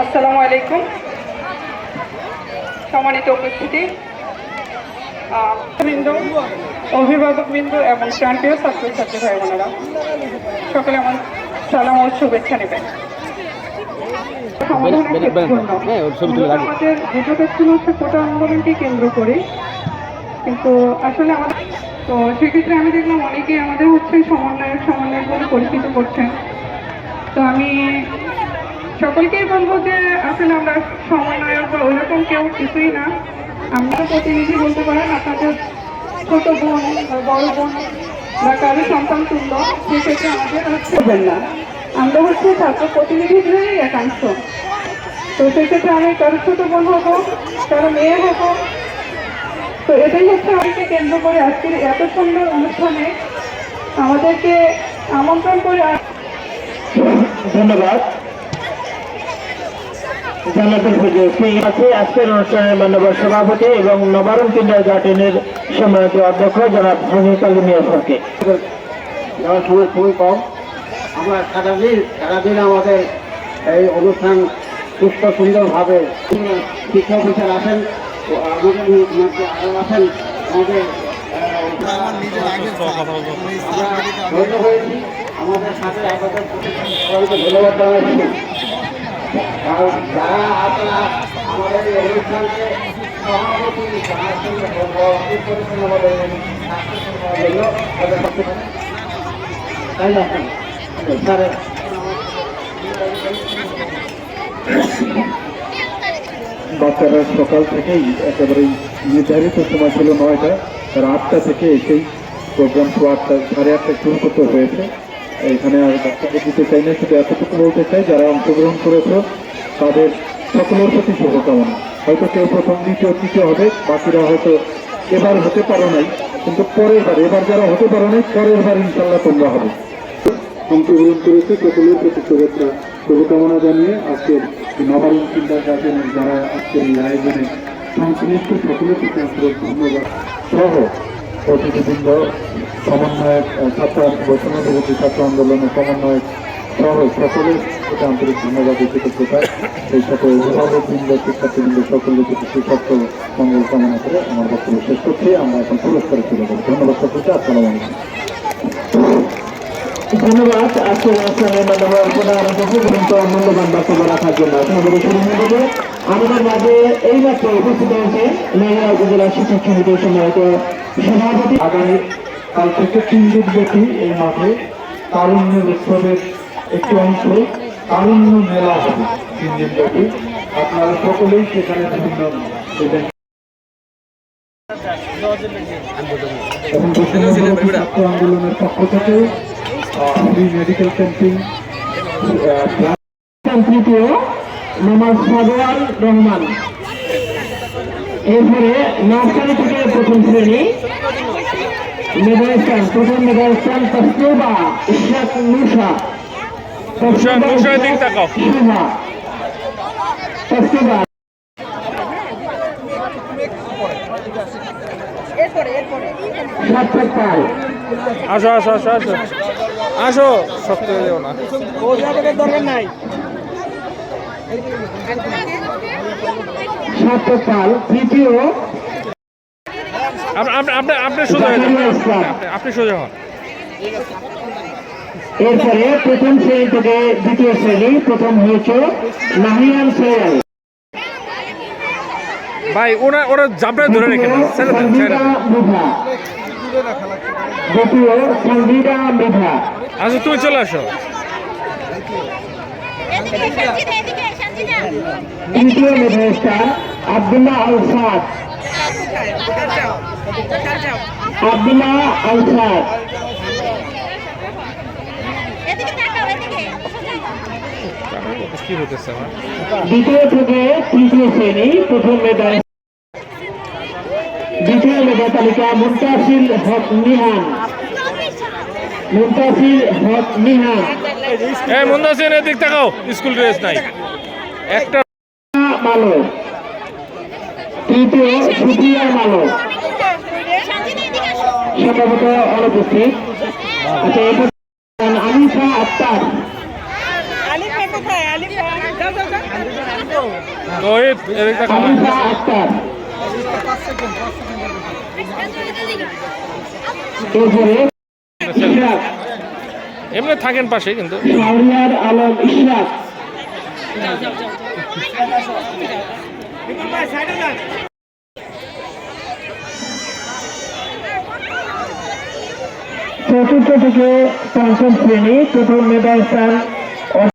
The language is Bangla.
আসসালামু আলাইকুম। সম্মানিত উপস্থিতি। বৃন্দ অভিভাবক বৃন্দ এবং প্রান্তীয় ছাত্রছাত্রী ভাই বোনেরা সকলে আমার সালাম ও শুভেচ্ছা নেবেন। হ্যাঁ। আমাদের ছিল হচ্ছে কোটা আন্দোলনকে কেন্দ্র করে। কিন্তু আসলে আমাদের তো সেক্ষেত্রে আমি দেখলাম অনেকেই আমাদের হচ্ছে সমন্বয়ক সমন্বয়ক বলে পরিচিত করছেন। তো আমি সকলকেই বলব যে, আসলে আমরা সমন্বয়ক বা ওইরকম কেউ কিছুই না। আমরা প্রতিনিধি বলতে পারেন, আপনাদের ছোট বোন বড় বোন বা কারও সন্তান তুল্য সেক্ষেত্রে আমাদের হচ্ছে না। আমরা হচ্ছে ছাত্র প্রতিনিধিদেরই একাংশ। তো সেক্ষেত্রে আমি কারও ছোট বোন হব, কারও মেয়ে হব। তো এটাই হচ্ছে আমাকে কেন্দ্র করে আজকের এত সুন্দর অনুষ্ঠানে আমাদেরকে আমন্ত্রণ করে ধন্যবাদ। হুজুর ঠিক আছে। আজকের অনুষ্ঠানের মান্যবর সভাপতি এবং নবারণ কিন্ডার গার্ডেনের সম্মানিত অধ্যক্ষ জনাব হামিদ আলী মিয়া সরকে যাওয়ার সময় খুবই কম। আমরা সারাদিন সারাদিন আমাদের এই অনুষ্ঠান সুস্থ, সুন্দরভাবে শিক্ষক অফিসার আছেন আমাদের আছেন আমাদের আমরা ধন্য আমাদের সাথে ধন্যবাদ জানাচ্ছি। কারণ যারা আপনারা বাচ্চারা সকাল থেকেই একেবারেই নির্ধারিত সময় ছিল নয়টা। তারা আটটা থেকে এসেই প্রোগ্রাম আটটা সাড়ে আটটা শুরু করতে হয়েছে। এখানে আর বাচ্চাদের দিতে চাই না শুধু এতটুকু বলতে চাই যারা অংশগ্রহণ করেছে তাদের সকলের প্রতি শুভকামনা। হয়তো কেউ প্রথম দ্বিতীয় তৃতীয় হবে বাকিরা হয়তো এবার হতে পারো নাই কিন্তু পরের বার এবার যারা হতে পারো নাই পরের বার ইনশাল্লাহ তোমরা হবে। অংশগ্রহণ করেছে সকলের প্রতি শুভেচ্ছা শুভকামনা জানিয়ে আজকের নবারণ চিন্তা যারা আজকের এই আয়োজনে সংশ্লিষ্ট সকলের প্রতি আন্তরিক ধন্যবাদ। সহ। প্রতিনিধিবৃন্দ, সমন্বয়ক ছাত্র বৈষম্যবিরোধী ছাত্র আন্দোলনের সমন্বয়ক সহ সকলের প্রতি আন্তরিক ধন্যবাদ ও কৃতজ্ঞতা। এই সকল অভিভাবকবৃন্দ শিক্ষার্থীবৃন্দ সকলের প্রতি সুস্বাস্থ্য মঙ্গল কামনা করে আমার বক্তব্য শেষ করছি। আমরা এখন পুরস্কারে চলে যাব। ধন্যবাদ সকলকে আসসালামু আলাইকুম। ধন্যবাদ। আজকের অনুষ্ঠানের মান্যবর প্রধান অতিথি পর্যন্ত মূল্যবান বক্তব্য রাখার জন্য আপনাদের শুরু হয়ে আমাদের মাঝে এই মাত্র উপস্থিত হয়েছে মেঘা উপজেলা শিক্ষক সমিতির সম্মানিত সভাপতি আগামী কাল থেকে তিন দিন ব্যাপী এই মাঠে উৎসবের একটি অংশ তারুণ্য মেলা হবে তিন দিন ব্যাপী আপনারা সকলেই সেখানে আন্দোলনের পক্ষ থেকে মেডিকেল ক্যাম্পিং সাদওয়াল রহমান এরপরে নার্সারি থেকে প্রথম শ্রেণি মেধাস্থান প্রথম মেধাস্থান তস্তুবা ইশাক নুসা আসো আসো আসো আসো। আসো। শক্ত হয়ে যাও না। সার্থক পাল তৃতীয় আপনি আপনি সোজা আপনি- সোজা হন। এরপরে প্রথম শ্রেণি থেকে দ্বিতীয় শ্রেণি প্রথম হয়েছে নাহিয়ান সোয়াল ভাই ওরা ওরা জাবড়ে ধরে রেখে দেন ছেড়ে দেন ছেড়ে সঙ্গীতা দেন মৃধা। দ্বিতীয় সঙ্গীতা মৃধা। আচ্ছা তুমি চলে আসো। এদিকে সঞ্জিতা এদিকে সঞ্জিতা তৃতীয় মেধা স্টার আব্দুল্লাহ আল সাদ। আব্দুল্লাহ আল সাদ। এদিকে তাকাও এদিকে কি হতেছে আমার দ্বিতীয় থেকে তৃতীয় শ্রেণি, প্রথম মেধা দ্বিতীয় মেধা তালিকা মুন্তাসিল হক নিহান মুন্তাসিল হক নিহান এই মন্দাসিন এদিক তাকাও। স্কুল ড্রেস নাই। একটা মালো তৃতীয় সুপ্রিয়া মালো সঞ্জিতা এদিকে আসো সম্ভবত অনুপস্থিত আচ্ছা এরপর আনিফা আক্তার আলিফা রোহিত এদিক তাকাও আলিফা আক্তার এমনি থাকেন পাশে কিন্তু। আলম ইশরাক চতুর্থ থেকে পঞ্চম শ্রেণি প্রথম মেধা স্থান